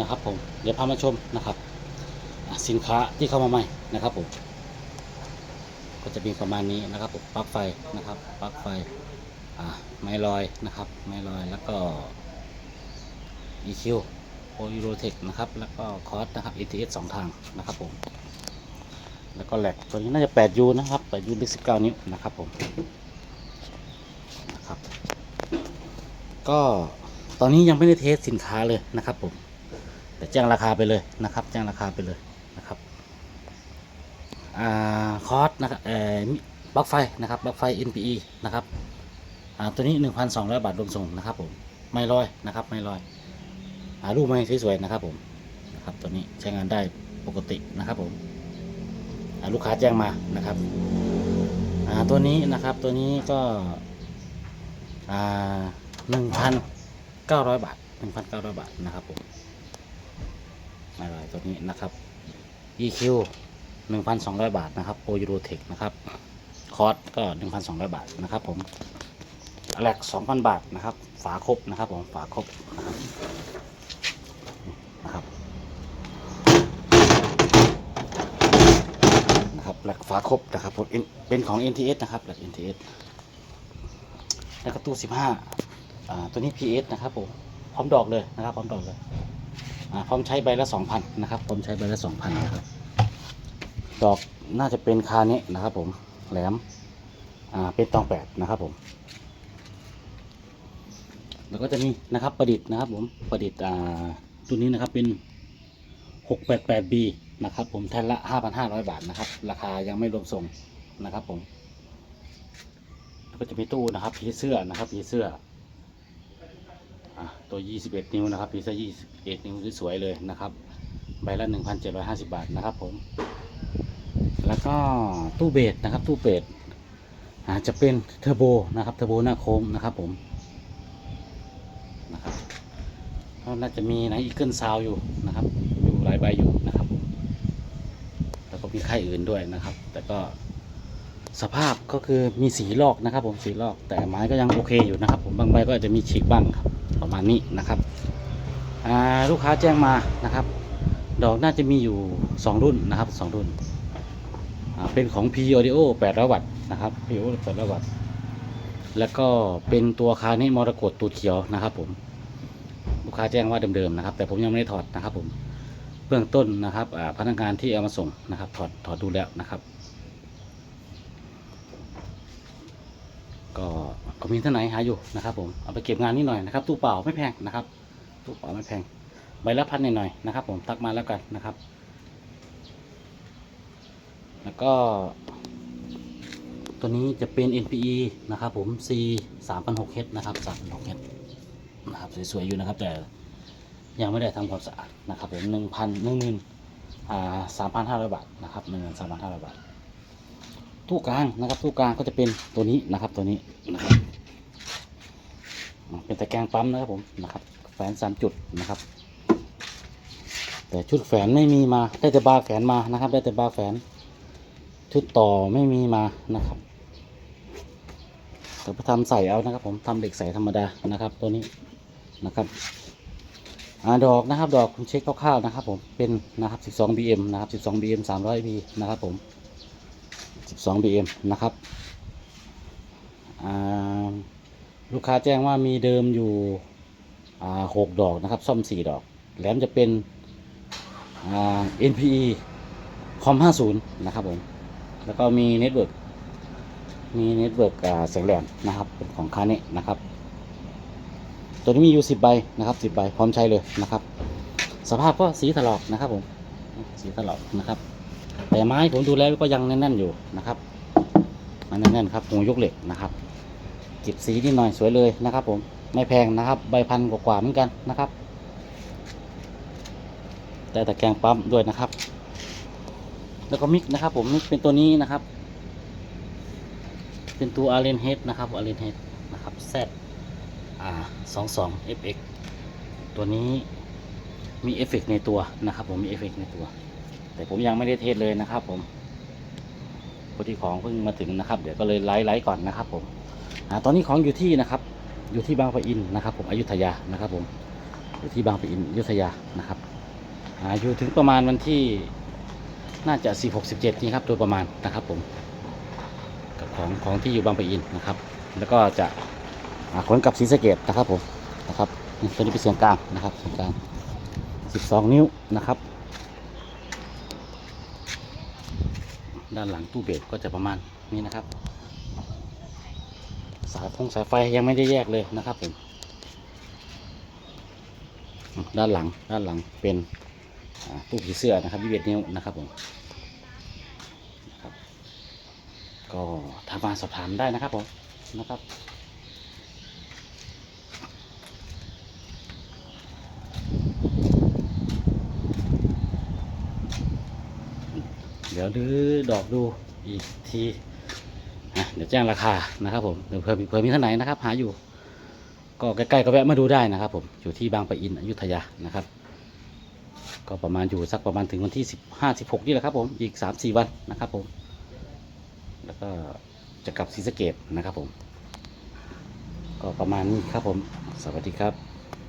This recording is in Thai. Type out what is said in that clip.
นะครับผมเดี๋ยวพามาชมนะครับสินค้าที่เข้ามาใหม่นะครับผมก็จะมีประมาณนี้นะครับผมปลั๊กไฟนะครับปลั๊กไฟไม้ลอยนะครับไม้ลอยแล้วก็ EQ o e r o t e c h นะครับแล้วก็คอร์สนะครับ ETS สองทางนะครับผมแล้วก็แหลกตัวนี้น่าจะ 8U นะครับ 8U ลึก19 นิ้วนะครับผมนะครับก็ตอนนี้ยังไม่ได้เทสสินค้าเลยนะครับผม แต่แจ้งราคาไปเลยนะครับ แจ้งราคาไปเลยนะครับอ่าคอร์สนะครับเอ่อปลั๊กไฟนะครับปลั๊กไฟ NPE นะครับอ่าตัวนี้ 1,200 บาทรวมส่งนะครับผมไม่ลอยนะครับไม่ลอยหารูปไม่สวยๆนะครับผมนะครับตัวนี้ใช้งานได้ปกตินะครับผมลูกค้าแจ้งมานะครับอ่าตัวนี้นะครับตัวนี้ก็อ่า1,900บาท1,900บาทนะครับผม ไม่ไรตัวนี้นะครับ EQ 1,200 บาทนะครับ Pro Euro Tech นะครับคอร์สก็ 1,200 บาทนะครับผมแหลก2,000 บาทนะครับ ฝาครบนะครับผมฝาครบนะครับนะครับแหลกฝาครบนะครับผมเป็นของ NTS นะครับแหลก NTS แล้วก็ตู้ 15อ่าตัวนี้ PS นะครับผมพร้อมดอกเลยนะครับพร้อมดอกเลย พร้อมใช้ใบละสองพันนะครับพร้อมใช้ใบละสองพันนะครับดอกน่าจะเป็นคาเนะนะครับผมแหลมอ่าเป็นตองแปดนะครับผมแล้วก็จะมีนะครับประดิษฐ์นะครับผมประดิษฐ์อ่าตัวนี้นะครับเป็นหกแปดแปดบีนะครับผมแท่นละห้าพันห้าร้อยบาทนะครับ ราคายังไม่รวมส่งนะครับผม ก็จะมีตู้นะครับผีเสื้อนะครับผีเสื้อ ตัว 21 นิ้วนะครับพีซ่า21 นิ้วสวยๆเลยนะครับ ใบละ 1,750 บาทนะครับผม แล้วก็ตู้เบสนะครับ ตู้เบสอาจจะเป็นเทอร์โบนะครับ เทอร์โบหน้าโค้งนะครับผมนะครับก็น่าจะมีนะอีเกิลซาวอยู่นะครับ อยู่หลายใบอยู่นะครับ แล้วก็มีค่ายอื่นด้วยนะครับ แต่ก็สภาพก็คือมีสีลอกนะครับ ผมสีลอกแต่ไม้ก็ยังโอเคอยู่นะครับ ผมบางใบก็อาจจะมีฉีกบ้างครับ ประมาณนี้นะครับลูกค้าแจ้งมานะครับ ดอกน่าจะมีอยู่ 2 รุ่นนะครับ 2 รุ่น เป็นของ P Audio 800 วัตต์นะครับ P Audio 800 วัตต์แล้วก็เป็นตัวคานี่มรกตตูดเขียวนะครับ ผมลูกค้าแจ้งว่าเดิมๆนะครับ แต่ผมยังไม่ได้ถอดนะครับ ผมเบื้องต้นนะครับพนักงานที่เอามาส่งนะครับ ถอดถอดดูแล้วนะครับ ก็ ก็มีท่านไหนหาอยู่นะครับผมเอาไปเก็บงานนิดหน่อยนะครับตู้เปล่าไม่แพงนะครับตู้เปล่าไม่แพงใบละพันหน่อยๆนะครับ ผมทักมาแล้วกันนะครับ แล้วก็ ตัวนี้จะเป็น NPE นะครับผม C 3 6 0 h นะครับ3 6 0 h นะครับสวยๆอยู่นะครับแต่ยังไม่ได้ทำความสะอาดนะครับผมหนึ่งพันหนึ่งหมื่นอ่าสามพันห้าร้อยบาทนะครับหนึ่งสามพันห้าร้อยบาทตู้กลางนะครับตู้กลางก็จะเป็นตัวนี้นะครับตัวนี้นะครับ เป็นตะแกรงปั๊มนะครับผมนะครับ แฝนสามจุดนะครับ แต่ชุดแฝนไม่มีมาได้แต่บาแฝนมานะครับ ได้แต่บาแฝน ชุดต่อไม่มีมานะครับแต่ไปทำใส่เอานะครับ ผมทำเหล็กใส่ธรรมดานะครับ ตัวนี้นะครับอดอกนะครับ ดอกผมเช็คคร่าวๆนะครับ ผมเป็นนะครับ 12 BM นะครับ 12 BM 300 B นะครับ ผม 12 BM นะครับอ่า ลูกค้าแจ้งว่ามีเดิมอยู่หกดอกนะครับ ซ่อม4ดอก แหลมจะเป็น NPE คอม50นะครับผม แล้วก็มีเน็ตเวิร์กมีเน็ตเวิร์กแสงแหลมนะครับเป็นของคาเนะนะครับ ตัวนี้มีอยู่10ใบนะครับ10ใบพร้อมใช้เลยนะครับ สภาพก็สีถลอกนะครับผม สีถลอกนะครับ แต่ไม้ผมดูแล้วก็ยังแน่นๆอยู่นะครับมันแน่นๆครับหูยกเหล็กนะครับ จิบสีนิดหน่อยสวยเลยนะครับ ผมไม่แพงนะครับ ใบพันกว่าๆเหมือนกันนะครับ แต่ตะแกรงปั๊มด้วยนะครับ แล้วก็มิกนะครับ ผมมิกเป็นตัวนี้นะครับ เป็นตัวอาร์เรนเฮดนะครับอาร์เรนเฮดนะครับ Z อ่าสองสอง FX ตัวนี้มีเอฟเฟกต์ในตัวนะครับ ผมมีเอฟเฟกต์ในตัว แต่ผมยังไม่ได้เทสเลยนะครับ ผมพอดีของเพิ่งมาถึงนะครับ เดี๋ยวก็เลยไลฟ์ไลฟ์ก่อนนะครับ ผม ตอนนี้ของอยู่ที่นะครับ อยู่ที่บางปะอินนะครับ ผมอยุธยานะครับ ผมอยู่ที่บางปะอินอยุธยานะครับอยู่ถึงประมาณวันที่น่าจะ 16 17 นี่ครับโดยประมาณนะครับผมกับของของที่อยู่บางปะอินนะครับ แล้วก็จะขนกับศรีสะเกดนะครับผมนะครับตัวนี้เป็นเสียงกลางนะครับเสียงกลาง 12 นิ้วนะครับ ด้านหลังตู้เบสก็จะประมาณนี้นะครับายพงสายไฟยังไม่ได้แยกเลยนะครับผมด้านหลังด้านหลังเป็นตู้ผีเสื้อนะครับ21นิ้วนะครับผมนะครับ ก็ทามาสอบถามได้นะครับผมนะครับเดี๋ยวดื้อดอกดูอีกที เดี๋ยวแจ้งราคานะครับผมเดี๋ยวเผื่อมีเผื่อมีท่านไหนนะครับ หาอยู่ ก็ใกล้ๆก็แวะมาดูได้นะครับ ผมอยู่ที่บางปะอินอยุธยานะครับ ก็ประมาณอยู่สักประมาณถึงวันที่สิบห้าสิบหกนี่แหละครับ ผมอีกสามสี่วันนะครับ ผม แล้วก็จะกลับศรีสะเกดนะครับ ผม ก็ประมาณนี้ครับผม สวัสดีครับ